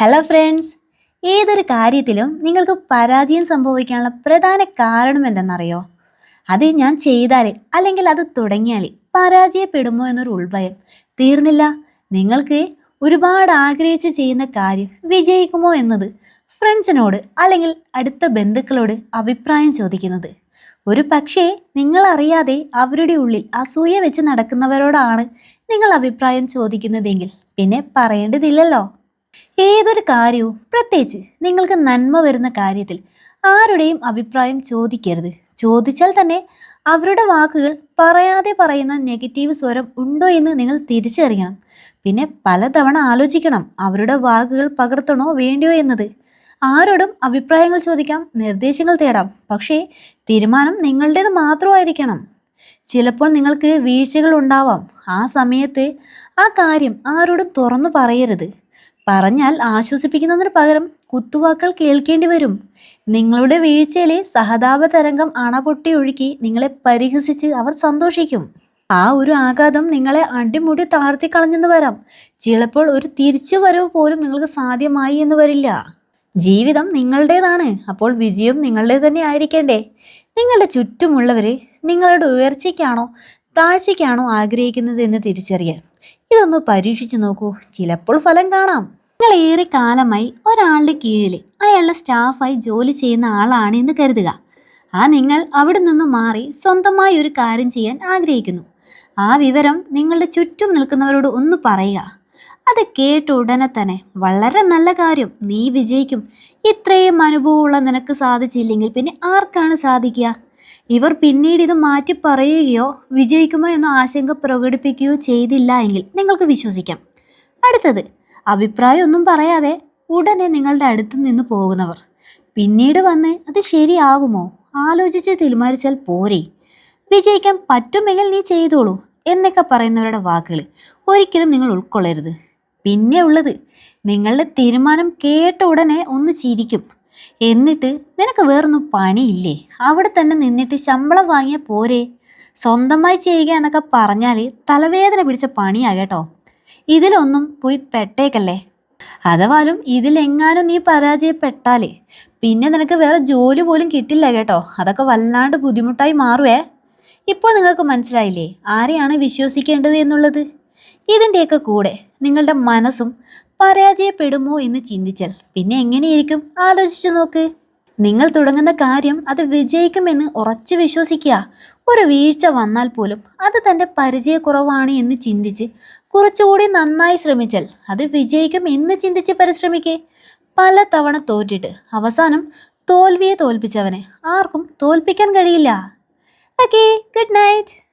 Hello friends ഏതൊരു കാര്യത്തിലും നിങ്ങൾക്ക് പരാജയം സംഭവിക്കാനുള്ള പ്രധാന കാരണം എന്തെന്നറിയോ? അത് ഞാൻ ചെയ്താൽ അല്ലെങ്കിൽ അത് തുടങ്ങിയാൽ പരാജയപ്പെടുമോ എന്നൊരു ഉൾഭയം. തീർന്നില്ല. നിങ്ങൾക്ക് ഒരുപാട് ആഗ്രഹിച്ച് ചെയ്യുന്ന കാര്യം വിജയിക്കുമോ എന്നത് ഫ്രണ്ട്സിനോട് അല്ലെങ്കിൽ അടുത്ത ബന്ധുക്കളോട് അഭിപ്രായം ചോദിക്കുന്നത്. ഒരു പക്ഷേ നിങ്ങളറിയാതെ അവരുടെ ഉള്ളിൽ അസൂയ വെച്ച് നടക്കുന്നവരോടാണ് നിങ്ങൾ അഭിപ്രായം ചോദിക്കുന്നതെങ്കിൽ പിന്നെ പറയേണ്ടതില്ലല്ലോ. ഏതൊരു കാര്യവും പ്രത്യേകിച്ച് നിങ്ങൾക്ക് നന്മ വരുന്ന കാര്യത്തിൽ ആരുടെയും അഭിപ്രായം ചോദിക്കരുത്. ചോദിച്ചാൽ തന്നെ അവരുടെ വാക്കുകൾ പറയാതെ പറയുന്ന നെഗറ്റീവ് സ്വരം ഉണ്ടോ എന്ന് നിങ്ങൾ തിരിച്ചറിയണം. പിന്നെ പലതവണ ആലോചിക്കണം അവരുടെ വാക്കുകൾ പകർത്തണോ വേണ്ടിയോ എന്നത്. ആരോടും അഭിപ്രായങ്ങൾ ചോദിക്കാം നിർദ്ദേശങ്ങൾ തേടാം പക്ഷേ തീരുമാനം നിങ്ങളുടേത് മാത്രമായിരിക്കണം. ചിലപ്പോൾ നിങ്ങൾക്ക് വീഴ്ചകൾ ഉണ്ടാവാം. ആ സമയത്ത് ആ കാര്യം ആരോടും തുറന്നു പറയരുത്. പറഞ്ഞാൽ ആശ്വസിപ്പിക്കുന്നതിന് പകരം കുത്തുവാക്കൾ കേൾക്കേണ്ടി വരും. നിങ്ങളുടെ വീഴ്ചയിലെ സഹതാപ തരംഗം അണപൊട്ടി ഒഴുക്കി നിങ്ങളെ പരിഹസിച്ച് അവർ സന്തോഷിക്കും. ആ ഒരു ആഘാതം നിങ്ങളെ അടിമുടി താഴ്ത്തിക്കളഞ്ഞെന്ന് വരാം. ചിലപ്പോൾ ഒരു തിരിച്ചു തിരിച്ചുവരവ് പോലും നിങ്ങൾക്ക് സാധ്യമായി എന്ന് വരില്ല. ജീവിതം നിങ്ങളുടേതാണ്. അപ്പോൾ വിജയം നിങ്ങളുടെ തന്നെ ആയിരിക്കേണ്ടേ. നിങ്ങളുടെ ചുറ്റുമുള്ളവർ നിങ്ങളുടെ ഉയർച്ചയ്ക്കാണോ താഴ്ചയ്ക്കാണോ ആഗ്രഹിക്കുന്നത് എന്ന് തിരിച്ചറിയാൻ. ഇതൊന്ന് പരീക്ഷിച്ചു നോക്കൂ. ചിലപ്പോൾ ഫലം കാണാം. നിങ്ങൾ ഏറെ കാലമായി ഒരാളുടെ കീഴിൽ അയാളുടെ സ്റ്റാഫായി ജോലി ചെയ്യുന്ന ആളാണ് എന്ന് കരുതുക. ആ നിങ്ങൾ അവിടെ നിന്ന് മാറി സ്വന്തമായി ഒരു കാര്യം ചെയ്യാൻ ആഗ്രഹിക്കുന്നു. ആ വിവരം നിങ്ങളുടെ ചുറ്റും നിൽക്കുന്നവരോട് ഒന്ന് പറയുക. അത് കേട്ട ഉടനെ തന്നെ വളരെ നല്ല കാര്യം. നീ വിജയിക്കും. ഇത്രയും അനുഭവമുള്ള നിനക്ക് സാധിച്ചില്ലെങ്കിൽ പിന്നെ ആർക്കാണ് സാധിക്കുക? ഇവർ പിന്നീട് ഇത് മാറ്റി പറയുകയോ വിജയിക്കുമോ എന്ന ആശങ്ക പ്രകടിപ്പിക്കുകയോ ചെയ്തില്ല എങ്കിൽ നിങ്ങൾക്ക് വിശ്വസിക്കാം. അടുത്തത് അഭിപ്രായം ഒന്നും പറയാതെ ഉടനെ നിങ്ങളുടെ അടുത്ത് നിന്ന് പോകുന്നവർ. പിന്നീട് വന്ന് അത് ശരിയാകുമോ? ആലോചിച്ച് തീരുമാനിച്ചാൽ പോരെ. വിജയിക്കാൻ പറ്റുമെങ്കിൽ നീ ചെയ്തോളൂ എന്നൊക്കെ പറയുന്നവരുടെ വാക്കുകൾ ഒരിക്കലും നിങ്ങൾ ഉൾക്കൊള്ളരുത്. പിന്നെ ഉള്ളത് നിങ്ങളുടെ തീരുമാനം കേട്ട ഉടനെ ഒന്ന് ചിരിക്കും. എന്നിട്ട് നിനക്ക് വേറൊന്നും പണിയില്ലേ? അവിടെ തന്നെ നിന്നിട്ട് ശമ്പളം വാങ്ങിയ പോരെ. സ്വന്തമായി ചെയ്യുക എന്നൊക്കെ പറഞ്ഞാൽ തലവേദന പിടിച്ച പണിയാ കേട്ടോ. ഇതിലൊന്നും പോയി പെട്ടേക്കല്ലേ? അഥവാലും ഇതിലെങ്ങാനും നീ പരാജയപ്പെട്ടാലേ പിന്നെ നിനക്ക് വേറെ ജോലി പോലും കിട്ടില്ല കേട്ടോ. അതൊക്കെ വല്ലാണ്ട് ബുദ്ധിമുട്ടായി മാറുവേ. ഇപ്പോൾ നിങ്ങൾക്ക് മനസ്സിലായില്ലേ ആരെയാണ് വിശ്വസിക്കേണ്ടത് എന്നുള്ളത്? ഇതിന്റെയൊക്കെ കൂടെ നിങ്ങളുടെ മനസ്സും പരാജയപ്പെടുമോ എന്ന് ചിന്തിച്ചാൽ പിന്നെ എങ്ങനെയിരിക്കും? ആലോചിച്ചു നോക്ക്. നിങ്ങൾ തുടങ്ങുന്ന കാര്യം അത് വിജയിക്കുമെന്ന് ഉറച്ചു വിശ്വസിക്കുക. ഒരു വീഴ്ച വന്നാൽ പോലും അത് തന്റെ പരിചയക്കുറവാണ് എന്ന് ചിന്തിച്ച് കുറച്ചുകൂടി നന്നായി ശ്രമിച്ചാൽ അത് വിജയിക്കും എന്ന് ചിന്തിച്ച് പരിശ്രമിക്കേ. പല തവണ തോറ്റിട്ട് അവസാനം തോൽവിയെ തോൽപ്പിച്ചവനെ ആർക്കും തോൽപ്പിക്കാൻ കഴിയില്ല. Okay good night